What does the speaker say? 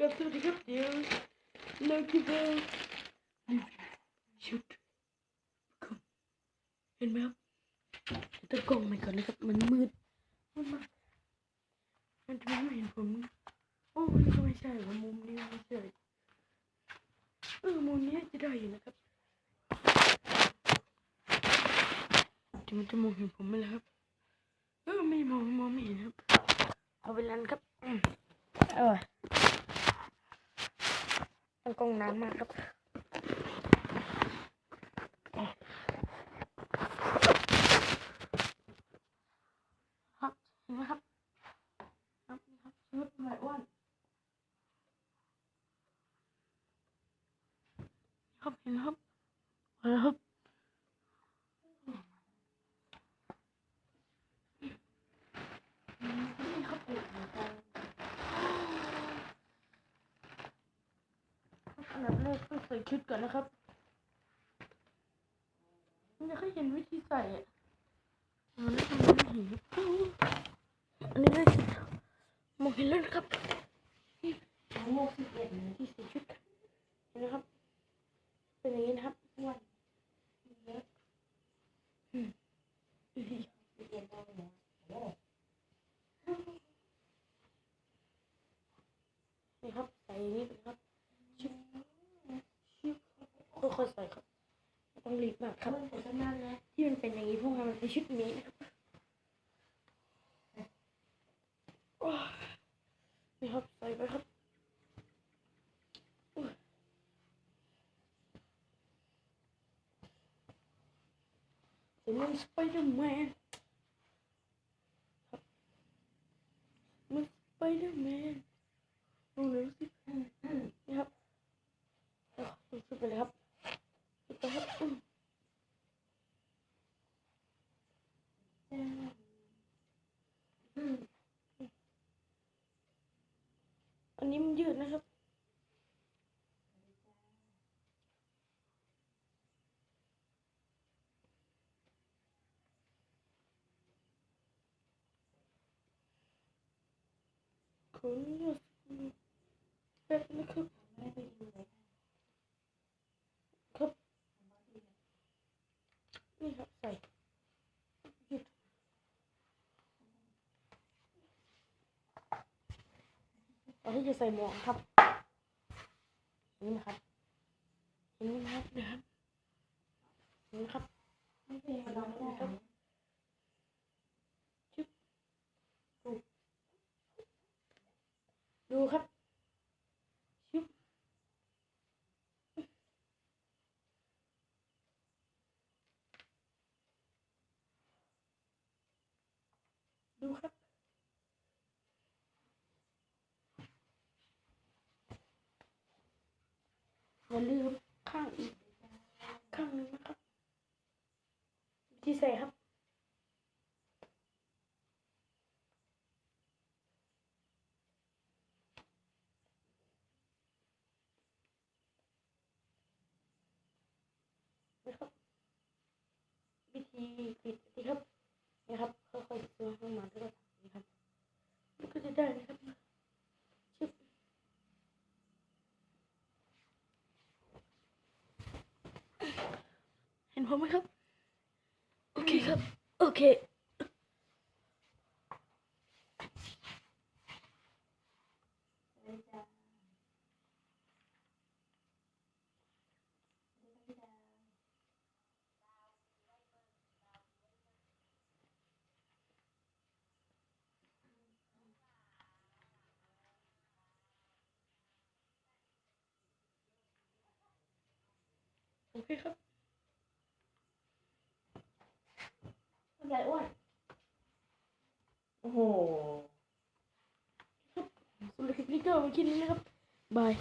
ก็สวัสดีครับเดี๋ยวเราจะมารีวิวชุดของเห็นไหมครับตะกล้องมันก่อนนะครับ มันมืดมืดมากมันจะไม่เห็นผมโอ้มันก็ไม่ใช่ว่ามุมนี้ไม่ใช่เออมุมนี้จะได้อยู่นะครับจะมันจะมองเห็นผมไหมล่ะครับเออไม่มองมองไม่เห็นครับเอาไปรันครับอืมเออ ตั้งกล้องนานมากครับครับเห็นครับครับครับชุดใหม่อ้วนครับเห็นครับเห็นี่ครับเด็กเหมือนกันอันดับแรกต้องใส่ชุดก่อนนะครับมันจะให้เห็นวิธีใส่อะอ๋อแล้ทำไม่เห็นอันนี้น่าจะมองเห็นแล้วนะครับนี่โมกสิบเอ็ดที่ใส่ชุดเห็นไหมครับ เป็นอย่างนี้นะครับอ้วนเยอะ อืม สิบเอ็ดได้แล้วโอ้ นี่ครับใส่อย่างนี้เลยครับชุบชุบ ค่อยๆใส่ครับไม่ต้องรีบมากครับเพิ่งแต่ก็นั่นนะที่มันเป็นอย่างนี้เพราะว่ามันเป็นชุดนี้นะครับโอ้ยนี่ครับใส่ไปครับโอ้ยเป็นมันสไปเดอร์แมนครับมันสไปเดอร์แมนดูหน่อยสินี่ครับเอาดูชุดไปเลยครับชุดไปครับอืม อืม อันนี้มันยืดนะครับ ขออนุญาตแป๊บนะครับ ไม่ไปดูเลย ครับ นี่ครับ ใส่ยืดตอนที่จะใส่หมวกครับ นี่นะครับเห็นไหมครับนะครับนไหมครับไม่เป็นไรไม่ได้ครับ ดูครับชิบดูครับ อย่าลืมข้างอีก ข้างหนึงนะครับ ที่ใส่ครับ นะครับวิธีปิดนี่ครับนะครับค่อยๆตัวเข้ามาแล้วก็ทำนี่ครับ มันก็จะได้น เลยครับใหญ่อ้วน โอ้โหสำหรับคลิปนี้ก็มาคิดนี้นะครับ บาย